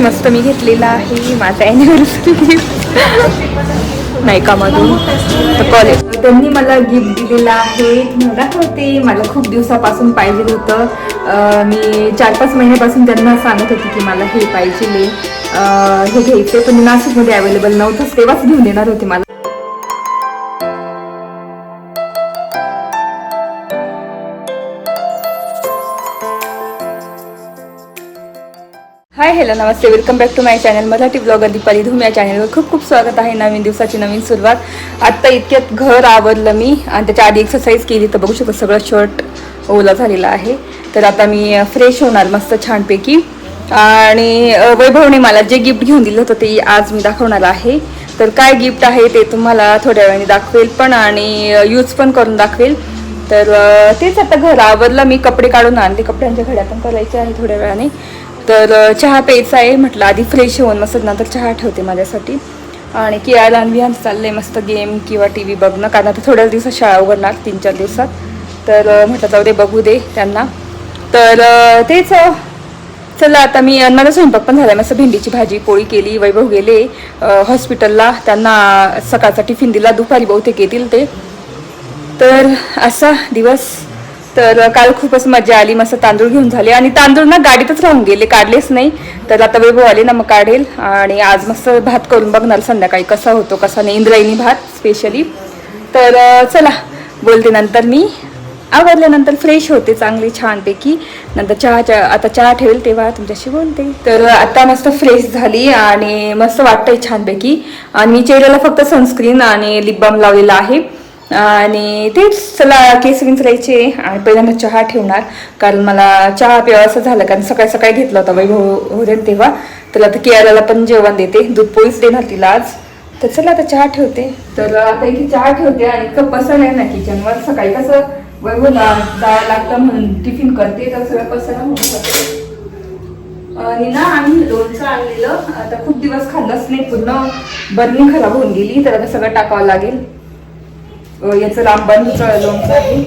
मस्त मी घेतलेला आहे माझा अॅनिव्हर्सरी गिफ्ट नाही का मधून तर कॉलेज त्यांनी मला गिफ्ट दिलेला आहे. दाखवते. मला खूप दिवसापासून पाहिजे होतं. मी चार पाच महिन्यापासून त्यांना सांगत होती की मला हे पाहिजे हे घ्यायचे पण नाशिकमध्ये अवेलेबल नव्हतंच. तेव्हाच घेऊन देणार होते मला. Hi hello Namaste. Welcome back to my channel Marathi blogger Deepali Dhoom या चॅनलवर खूप खूप स्वागत आहे. नवीन दिवसाची नवीन सुरुवात. आत्ता इतक्यात घर आवरलं मी आणि त्याच्या आधी एक्सरसाइज केली तर बघू शकतो सगळं शर्ट ओला झालेला आहे. तर आता मी फ्रेश होणार मस्त छानपैकी. आणि वैभवने मला जे गिफ्ट घेऊन दिलं होतं ते आज मी दाखवणार आहे. तर काय गिफ्ट आहे ते तुम्हाला थोड्या वेळाने दाखवेल पण आणि यूज पण करून दाखवेल. तर तेच आता घर आवरलं मी कपडे काढून आणले. कपड्यांच्या घड्या पण करायच्या आहे थोड्या वेळाने. तर चहा प्यायचा आहे म्हटलं आधी फ्रेश होऊन मस्त नंतर चहा ठेवते माझ्यासाठी. आणि की आणि विहान चाललंय मस्त गेम किंवा टी व्ही बघणं. कारण आता थोड्याच दिवसात शाळा उघडणार तीन चार दिवसात. तर म्हटलं जाऊ दे बघू दे त्यांना. तर तेच चला आता मी माझा स्वयंपाक पण झाला मस्त भेंडीची भाजी पोळी केली वैभव गेले. हॉस्पिटलला त्यांना सकाळचा टिफिन दिला. दुपारी बहुतेक येतील ते. तर असा दिवस. तर काल खूपच मजा आली मस्त तांदूळ घेऊन झाले. आणि तांदूळ ना गाडीतच राहून गेले काढलेच नाही. तर आता वैभव आले ना मग काढेल. आणि आज मस्त भात करून बघणार संध्याकाळी कसा होतो कसा नाही. इंद्रायणी भात स्पेशली तर चला बोलते नंतर मी. आवरल्यानंतर फ्रेश होते चांगली छानपैकी. नंतर चहाच्या आता चहा ठेवेल तेव्हा तुमच्याशी बोलते. तर आता मस्त फ्रेश झाली आणि मस्त वाटतंय छानपैकी. आणि मी चेहऱ्याला फक्त सनस्क्रीन आणि लिप बाम लावलेला आहे. आणि तेच चला केस विंचरायचे. आणि पहिल्यांदा चहा ठेवणार. कारण मला चहा प्यावा असं झालं. कारण सकाळी सकाळी घेतला होता वैभव होते ना तेव्हा. तर आता कियाराला पण जेवण देते. दूध पोळीच देणार तिला आज. तर चला आता चहा ठेवते. तर आता इथे चहा ठेवते आणि इतकं पसर आहे ना किचनवर. सकाळी कसं वैभवला हो जायला लागतं म्हणून टिफिन करते. तर सगळं पसरा होऊन आणि ना आम्ही लोणचं आणलेलं. आता खूप दिवस खाल्लंच नाही. पूर्ण बर्नी खराब होऊन गेली. तर आता सगळं टाकावं लागेल. याचं रामबाणीचं लोणचं आहे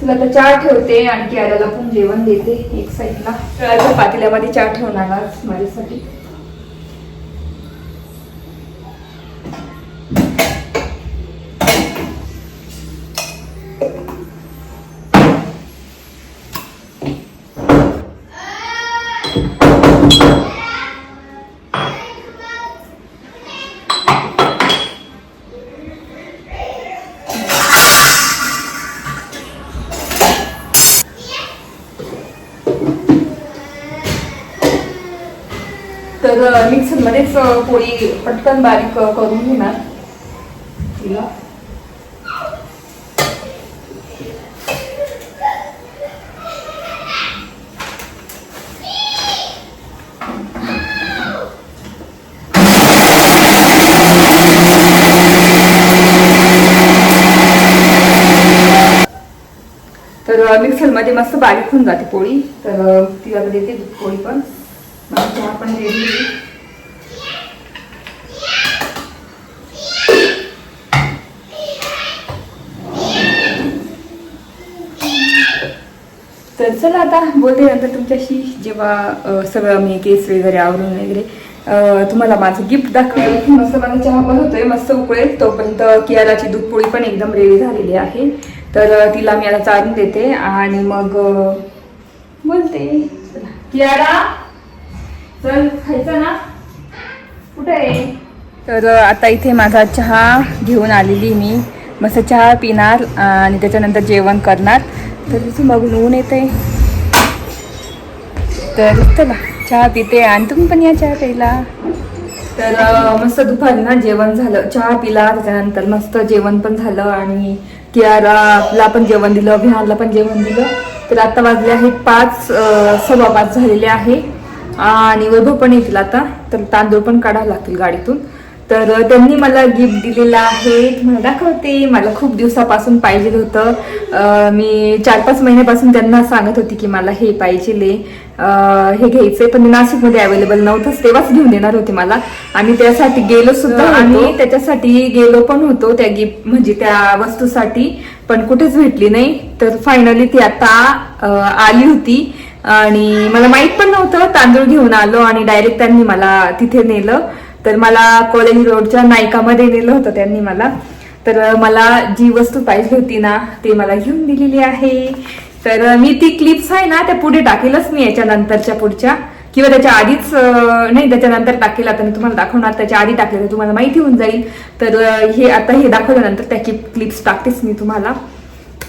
चला आता चहा ठेवते आणि कियाराला पण जेवण देते. एक साईडला. तळाच्या पातेल्यामध्ये चहा ठेवणार आज माझ्यासाठी. You मध्येच पोळी पटकन बारीक करून घेणार. तिला. तर मिक्सरमध्ये मस्त बारीक होऊन जाते पोळी तर तिला देते पोळी पण. चहा पण रेडी तर चला आता बोलते नंतर तुमच्याशी. जेव्हा सगळं मी केस वगैरे आवरून वगैरे तुम्हाला माझं गिफ्ट दाखवेल. मस्त माझा चहा बनवतोय मस्त उकळेल. तोपर्यंत कियाराची दूधपोळी पण एकदम रेडी झालेली आहे. तर तिला मी आता चारून देते आणि मग बोलते. चला. कियारा चल खायचं ना? कुठे आहे? तर आता इथे माझा चहा घेऊन आलेली मी. मस्त चहा पिणार आणि त्याच्यानंतर जेवण करणार. तर तिथून बघून ऊन आहे तर चला चहा पिते आणि तुम्ही पण या चहा प्यायला. तर मस्त दुपारी ना जेवण झालं. चहा पिला त्याच्यानंतर मस्त जेवण पण झालं आणि कियाराला पण जेवण दिलं विहानला पण जेवण दिलं. तर आता वाजले आहेत पाच अ, सव्वा पाच झालेले आहे. आणि वैभव पण येतील आता. तर तांदूळ पण काढावं लागतील गाडीतून. तर त्यांनी मला गिफ्ट दिलेलं आहे. तुम्हाला दाखवते. मला खूप दिवसापासून पाहिजे होतं. मी चार पाच महिन्यापासून त्यांना सांगत होती की मला हे पाहिजे हे घ्यायचंय पण नाशिकमध्ये अवेलेबल नव्हतंच. तेव्हाच घेऊन देणार होते मला. आम्ही त्यासाठी गेलो सुद्धा आणि त्याच्यासाठी गेलो पण होतो त्या गिफ्ट म्हणजे त्या वस्तूसाठी. पण कुठेच भेटली नाही. तर फायनली ती आता आली होती. आणि मला माहीत पण नव्हतं. तांदूळ घेऊन आलो आणि डायरेक्ट त्यांनी मला तिथे नेलं. तर मला कॉलेज रोडच्या नायकामध्ये नेलं होतं त्यांनी मला. तर मला जी वस्तू पाहिजे होती ना ती मला घेऊन दिलेली आहे. तर मी ती क्लिप्स आहे ना त्या पुढे टाकेलच मी याच्या नंतरच्या पुढच्या. किंवा त्याच्या आधीच नाही त्याच्यानंतर टाकेल आता मी तुम्हाला दाखवणार. त्याच्या आधी टाकले तर तुम्हाला माहिती होऊन जाईल. तर हे आता हे दाखवल्यानंतर त्या क्लिप्स टाकतेच मी तुम्हाला.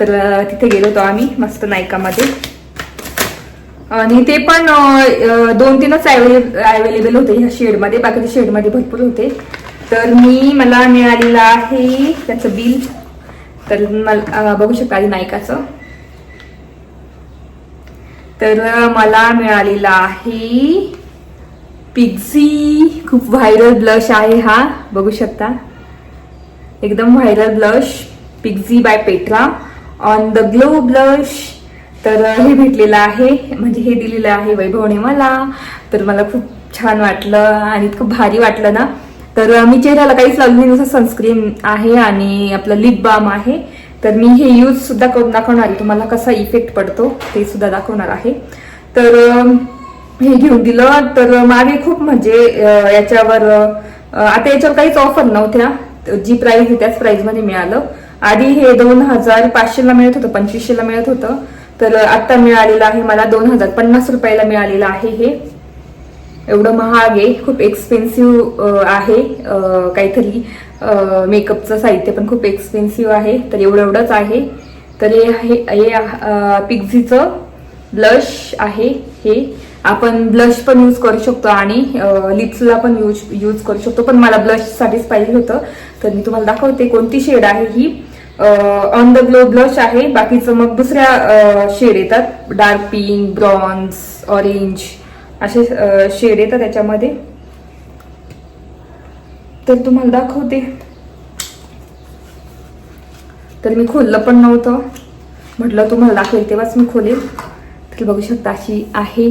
तर तिथे गेलो होतो आम्ही मस्त नायकामध्ये. आणि ते पण दोन तीनच अवेलेबल होते ह्या शेडमध्ये बाकीच्या शेडमध्ये भरपूर होते. तर मी मला मिळालेलं आहे त्याचं बिल तर मला बघू शकता आधी नायकाचं. तर मला मिळालेला आहे पिक्झी खूप व्हायरल ब्लश आहे हा बघू शकता. एकदम viral blush Pixi by Petra on the glow blush तर हे भेटलेलं आहे. म्हणजे हे दिलेलं आहे वैभवने मला. तर मला खूप छान वाटलं आणि इतकं भारी वाटलं ना. तर मी चेहऱ्याला काहीच लावलं नाही. नुसतं सनस्क्रीन आहे आणि आपलं लिप बाम आहे. तर मी हे यूज सुद्धा करून दाखवणार आहे. तुम्हाला कसा इफेक्ट पडतो ते सुद्धा दाखवणार आहे. तर हे घेऊन दिलं. तर मागे खूप म्हणजे याच्यावर आता याच्यावर काहीच ऑफर नव्हत्या. जी प्राईज आहे त्याच प्राईजमध्ये मिळालं. आधी हे दोन हजार पाचशेला मिळत होतं पंचवीसशेला मिळत होतं. तर आता मिळालेलं आहे मला दोन हजार पन्नास रुपयाला मिळालेलं आहे हे. एवढं महाग आहे खूप एक्सपेन्सिव्ह आहे काहीतरी मेकअपचं साहित्य पण खूप एक्सपेन्सिव्ह आहे. तर एवढं एवढंच आहे. तर हे हे हे पिक्झीचं ब्लश आहे हे. आपण ब्लश पण यूज करू शकतो आणि लिप्सला पण यूज यूज करू शकतो. पण मला ब्लशसाठीच पाहिजे होतं. तर मी तुम्हाला दाखवते कोणती शेड आहे ही. ऑन द ग्लो ब्लश आहे. बाकीचं मग दुसऱ्या शेड येतात. डार्क पिंक ब्रॉन्झ ऑरेंज असे शेड येतात त्याच्यामध्ये. तर तुम्हाला दाखवते. तर मी खोललं पण नव्हतं. म्हटलं तुम्हाला दाखवेल तेव्हाच मी खोलेल. तर बघू शकता अशी आहे.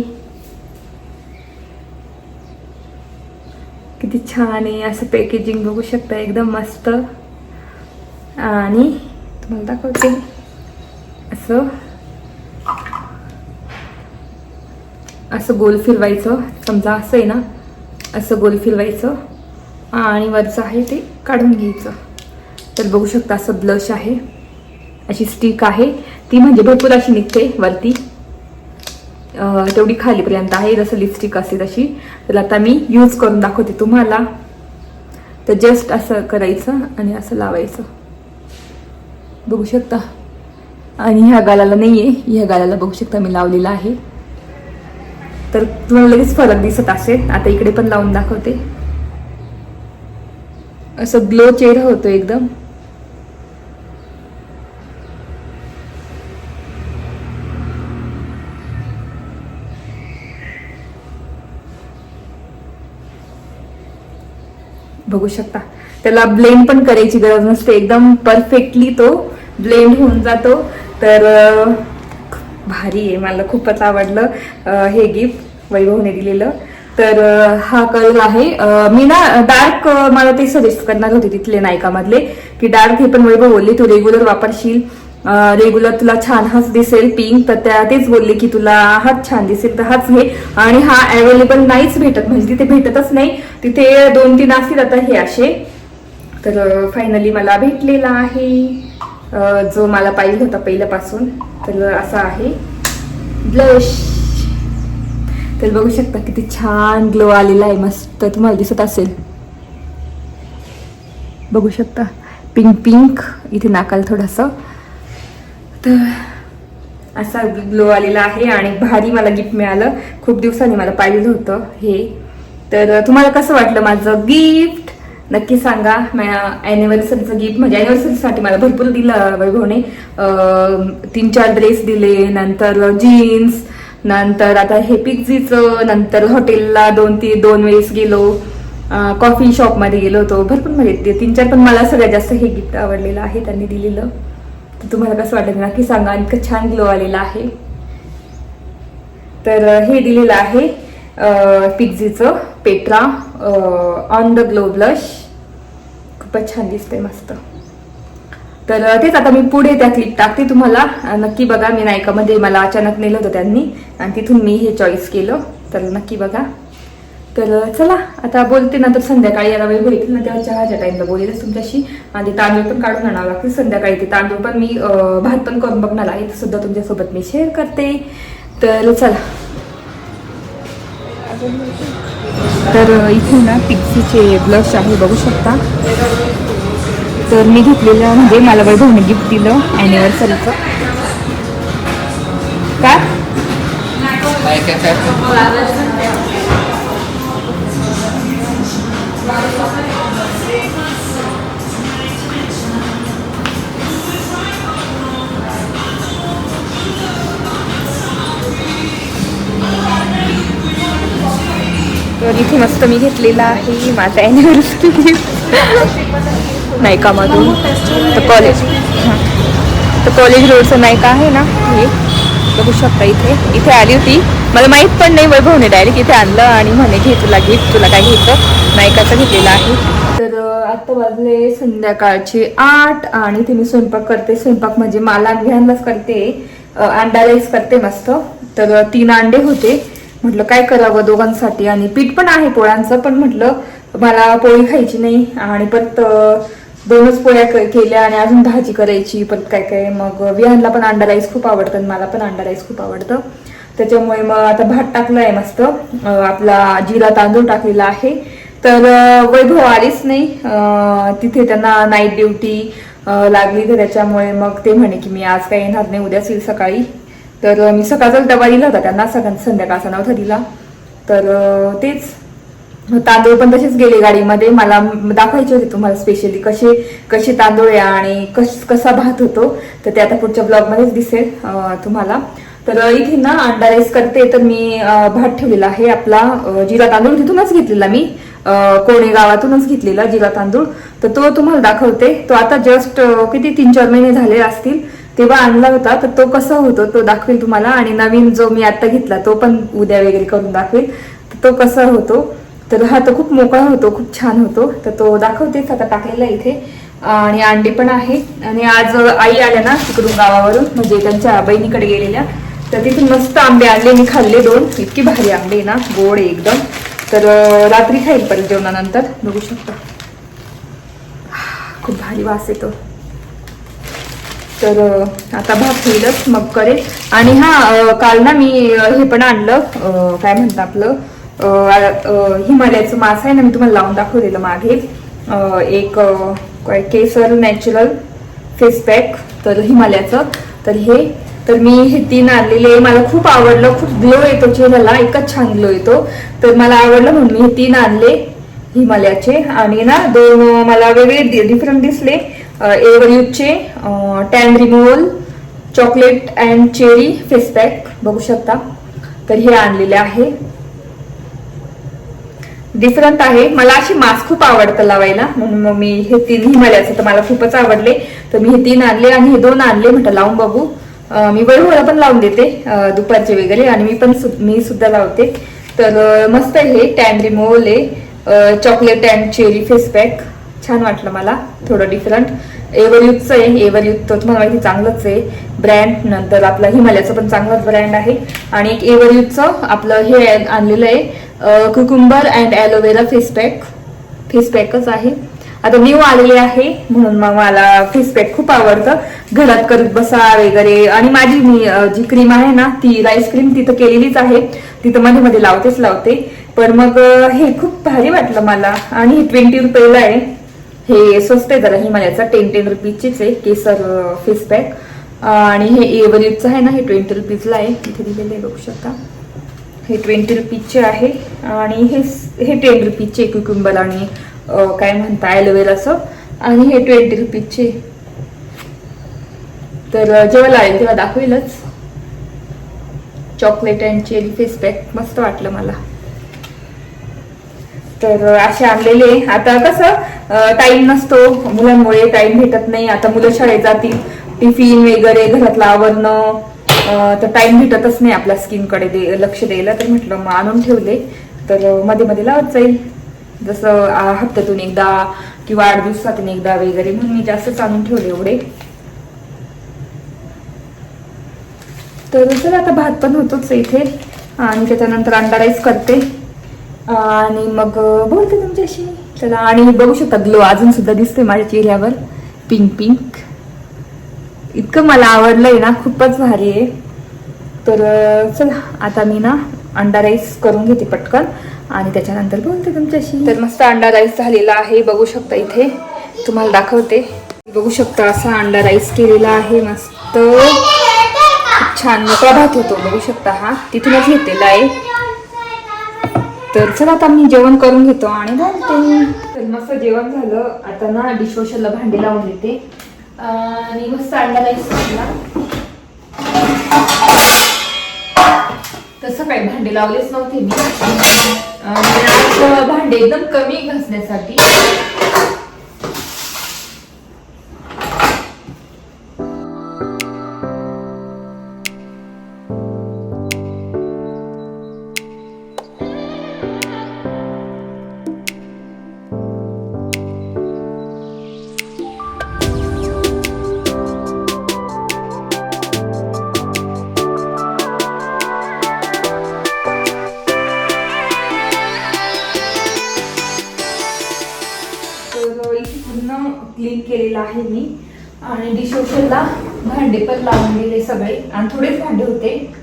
किती छान आहे असं पॅकेजिंग बघू शकता एकदम मस्त. आणि तुम्हाला दाखवते. असं. असं गोल फिरवायचं. समजा असं आहे ना. असं गोल फिरवायचं. आणि वरचं आहे ते काढून घ्यायचं. तर बघू शकता असं ब्लश आहे. अशी स्टिक आहे. ती म्हणजे भरपूर अशी निघते वरती. तेवढी खालीपर्यंत आहे. जसं लिपस्टिक असते तशी. तर आता मी यूज करून दाखवते तुम्हाला. तर जस्ट असं करायचं आणि असं लावायचं. बघू शकता. आणि ह्या गालाला आहे ह्या गालाला बघू शकता मी लावलेला आहे. तर तुम्हाला लगेच फरक दिसत असेल. आता इकडे पण लावून दाखवते. असं ग्लो चेहरा होतो एकदम. बघू शकता. त्याला ब्लेंड पण करायची गरज नसते. एकदम परफेक्टली तो ब्लेंड होऊन जातो. तर भारी आहे. मला खूपच आवडलं हे गिफ्ट वैभवने दिलेलं. तर हा कलर आहे. मी ना डार्क मला ते सजेस्ट करणार होते तिथले नायकामधले की डार्क हे पण वैभव बोलले तू रेग्युलर वापरशील. रेग्युलर तुला छान हाच दिसेल पिंक तर त्या तेच बोलले की तुला हाच छान दिसेल तर हाच घे. आणि हा अवेलेबल नाहीच भेटत म्हणजे तिथे भेटतच नाही. तिथे दोन तीन असतील आता हे असे. तर फायनली मला भेटलेला आहे. जो मला पाहिजे होता पहिल्यापासून. तर असा आहे. ब्लश तर बघू शकता किती छान ग्लो आलेला आहे मस्त तुम्हाला दिसत असेल. बघू शकता. पिंक पिंक इथे नाकाल थोडंसं. तर असा ग्लो आलेला आहे आणि भारी मला गिफ्ट मिळालं. खूप दिवसांनी मला पाहिजे होतं हे. तर तुम्हाला कसं वाटलं माझं गिफ्ट नक्की सांगा. ॲनिव्हर्सरीचं गिफ्ट म्हणजे ॲनिव्हर्सरीसाठी मला भरपूर दिलं वैभवने. तीन चार ड्रेस दिले नंतर जीन्स नंतर आता हे पिक्झीचं नंतर हॉटेलला दोन ती दोन वेळेस गेलो. कॉफी शॉपमध्ये गेलो होतो. भरपूर म्हणजे तीन चार पण मला सगळ्यात जास्त हे गिफ्ट आवडलेलं आहे त्यांनी दिलेलं. तुम्हाला कसं वाटत नक्की सांगा इतकं छान ग्लो आलेला आहे. तर हे दिलेलं आहे पिक्झीचं Petra on the glow blush खूपच छान दिसतंय मस्त. तर तेच आता मी पुढे त्या क्लिप टाकते तुम्हाला. नक्की बघा मी नायकामध्ये मला अचानक नेलं होतं त्यांनी आणि तिथून मी हे चॉईस केलं. तर नक्की बघा. तर चला आता बोलते नंतर संध्याकाळी याला वेळ भेटेल ना तेव्हा चहाच्या टाईमला बोलेलच तुमच्याशी. आणि तांदूळ पण काढून आणावं लागतील संध्याकाळी ते तांदूळ पण मी भात पण करून बघणार आहे. ते सुद्धा तुमच्यासोबत मी शेअर करते. तर चला. तर इथे ना पिक्सीचे ब्लश आहे बघू शकता. तर मी घेतलेलं म्हणजे मला वैभवने गिफ्ट दिलं ॲनिव्हर्सरीचं का मस्त मी घेतलेला आहे माझा ॲनिव्हर्सरी गिफ्ट नायकामधून. तर कॉलेज हां. तर कॉलेज रोडचं नायका आहे ना हे. बघू शकता इथे. इथे आली होती. मला माहीत पण नाही वैभवने डायरेक्ट इथे आणलं आणि म्हणे घे तुला गिफ्ट तुला काय घ्यायचं? नायकाचं घेतलेलं आहे. तर आत्ता वाजले संध्याकाळचे आठ आणि ते मी स्वयंपाक करते. स्वयंपाक म्हणजे मला अंड्यांनाच करते. अंडा राईस करते मस्त. तर तीन अंडे होते. म्हटलं काय करावं दोघांसाठी? आणि पीठ पण आहे पोळ्यांचं पण म्हटलं मला पोळी खायची नाही आणि परत दोनच पोळ्या केल्या आणि अजून भाजी करायची परत काय काय. मग विहानला पण अंडा राईस खूप आवडतं आणि मला पण अंडा राईस खूप आवडतं. त्याच्यामुळे मग आता भात टाकलाय मस्त. आपला जिरा तांदूळ टाकलेला आहे. तर वैभव आलीच नाही. तिथे त्यांना नाईट ड्युटी लागली तर त्याच्यामुळे मग ते म्हणे की मी आज काय येणार नाही उद्याच येईल सकाळी. तर मी सकाळचा डबा दिला होता त्यांना सकाळ संध्याकाळचा नव्हता दिला. तर तेच. तांदूळ पण तसेच गेले गाडीमध्ये. मला दाखवायचे होते तुम्हाला स्पेशली कसे कसे तांदूळ आहे आणि कस कसा भात होतो. तर ते आता पुढच्या ब्लॉगमध्येच दिसेल तुम्हाला. तर इथे ना अंडा राईस करते तर मी भात ठेवलेला आहे. आपला जिरा तांदूळ तिथूनच घेतलेला मी. कोणे गावातूनच घेतलेला जिरा तांदूळ. तर तो तुम्हाला दाखवते. तो आता जस्ट किती तीन चार महिने झाले असतील. तेव्हा आणला होता तर तो कसा होतो तो दाखवेल तुम्हाला. आणि नवीन जो मी आता घेतला तो पण उद्या वगैरे करून दाखवेल. तर तो कसा होतो? तर हा तो खूप मोकळा होतो खूप छान होतो. तर तो दाखवतेच आता टाकलेला आहे इथे. आणि अंडी पण आहे. आणि आज आई आल्या ना तिकडून गावावरून म्हणजे त्यांच्या बहिणीकडे गेलेल्या. तर तिथून मस्त आंबे आणले मी खाल्ले दोन. इतकी भारी आंबे आहे ना गोड आहे एकदम. तर रात्री खाईल परत जेवणानंतर. बघू शकता. खूप भारी वास येतो. तर आता भात होईलच मग करेल आणि हा काल ना मी हे पण आणलं काय म्हणतं आपलं हिमालयाचं मास आहे ना मी तुम्हाला लावून दाखवलेलं मागे. एक काय केसर नॅचरल फेस पॅक तर हिमालयाचं. तर हे तर मी हे तीन आणलेले मला खूप आवडलं खूप ग्लो येतो चेहऱ्याला एकच छान ग्लो येतो. तर मला आवडलं म्हणून मी हे तीन आणले. हिमालयाचे. आणि ना दोन मला वेगळे डिफरंट दिसले. एव्हरयूजचे tan removal chocolate and cherry face pack बघू शकता. तर हे आणलेले आहे. डिफरंट आहे. मला अशी मास्क खूप आवडतं लावायला. म्हणून मग मी हे तीन हिमालयाचे तर मला खूपच आवडले. तर मी हे तीन आणले आणि हे दोन आणले. म्हटलं लावून बघू. मी वैभवला पण लावून देते दुपारचे वगैरे. आणि मी पण सु- मी सुद्धा लावते. तर मस्त आहे हे. टॅन रिमोल आहे. Chocolate and cherry face pack छान वाटलं मला. थोडं डिफरंट एव्हरयूथचं आहे. एव्हरयूथ तर तुम्हाला माहिती चांगलंच आहे. ब्रँड नंतर आपला हिमालयाचं पण चांगलंच ब्रँड आहे. आणि एक एव्हरयूथचं आपलं हे आणलेलं आहे. Cucumber and aloe vera face pack face पॅकच आहे. आता न्यू आलेले आहे. म्हणून मग मला फेस पॅक खूप आवडतं. घरात करत बसा वगैरे. आणि माझी मी जी क्रीम आहे ना ती राईस क्रीम तिथं केलेलीच आहे. तिथं मध्ये मध्ये लावतेच लावते. पण मग हे खूप भारी वाटलं मला. आणि हे ट्वेंटी रुपयेला आहे. हे स्वस्त आहे जरा हिमालयाचा. टेन टेन रुपीजचीच आहे. केसर फेस पॅक आणि हे एव्हरेजचं आहे ना हे ट्वेंटी रुपीजला आहे. इथे दिलेलं आहे बघू शकता. हे ट्वेंटी रुपीजचे आहे. आणि हे हे टेन रुपीजचे क्युकुंबर आणि काय म्हणता ॲलोवेराचं आणि हे ट्वेंटी रुपीजचे तर जेव्हा लागेल तेव्हा दाखवेलच. Chocolate and cherry face pack मस्त वाटलं मला. तर असे आणलेले. आता कसं टाइम नसतो मुलांमुळे टाइम भेटत नाही. आता मुलं शाळेत जातील. टिफिन वगैरे घरातलं आवरणं तर टाइम भेटतच नाही आपल्या स्किनकडे दे लक्ष द्यायला. तर म्हटलं मग आणून ठेवले. तर मध्ये मध्ये लावत जाईल. जसं हप्त्यातून एकदा किंवा आठ दिवसातून एकदा वगैरे. म्हणून मी जास्तच आणून ठेवले एवढे. तर चला आता भात पण होतोच इथे. आणि त्याच्यानंतर अंडा राईस करते. आणि मग बोलते तुमच्याशी. चला आणि बघू शकता ग्लो अजून सुद्धा दिसते माझ्या चेहऱ्यावर. पिंक पिंक इतकं मला आवडलंय ना खूपच भारी आहे. तर चला आता मी ना अंडा राईस करून घेते पटकन. आणि त्याच्यानंतर बोलते तुमच्याशी. तर मस्त अंडा राईस झालेला आहे बघू शकता इथे. तुम्हाला दाखवते. बघू शकता असा अंडा राईस केलेला आहे मस्त. खूप छान मोकळा भात होतो बघू शकता हा. तिथूनच घेतलेला आहे. तर चला आता मी जेवण करून घेतो आणि बोलते मस्त जेवण झालं. आता ना डिशवॉशरला भांडी लावून देते. आणि मस्त अंडा राईस तसं काही भांडे लावलेच नव्हते मी. भांडे एकदम कमी घासण्यासाठी. आहे मी. आणि डिशवॉशरला भांडे पण लावून दिले सगळे. आणि थोडेच भांडे होते.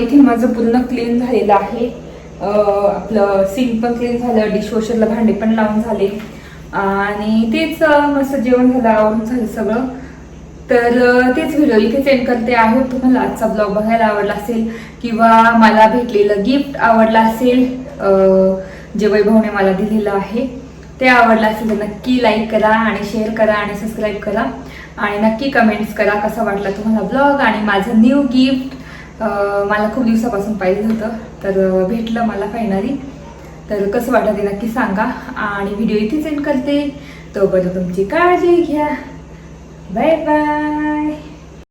इथे माझं पूर्ण क्लीन झालेलं आहे. आपलं सिंक पण क्लीन झालं डिशवॉशरला भांडे पण लावून झाले. आणि तेच मस्त जेवण झालं आवडून झालं सगळं. तर तेच व्हिडिओ इथे सेंड करते आहे. तुम्हाला आजचा ब्लॉग बघायला आवडला असेल किंवा मला भेटलेलं गिफ्ट आवडलं असेल जे वैभवने मला दिलेलं आहे ते आवडलं असेल तर नक्की लाईक करा आणि शेअर करा आणि सबस्क्राईब करा. आणि नक्की कमेंट्स करा कसा वाटला तुम्हाला ब्लॉग आणि माझं न्यू गिफ्ट मला खूप दिवसापासून पाहिजे होतं. तर भेटलं मला फायनली तर कसं वाटलं ते नक्की सांगा. आणि व्हिडिओ इथे सेंड करते. तोपर्यंत तुमची काळजी घ्या. Bye bye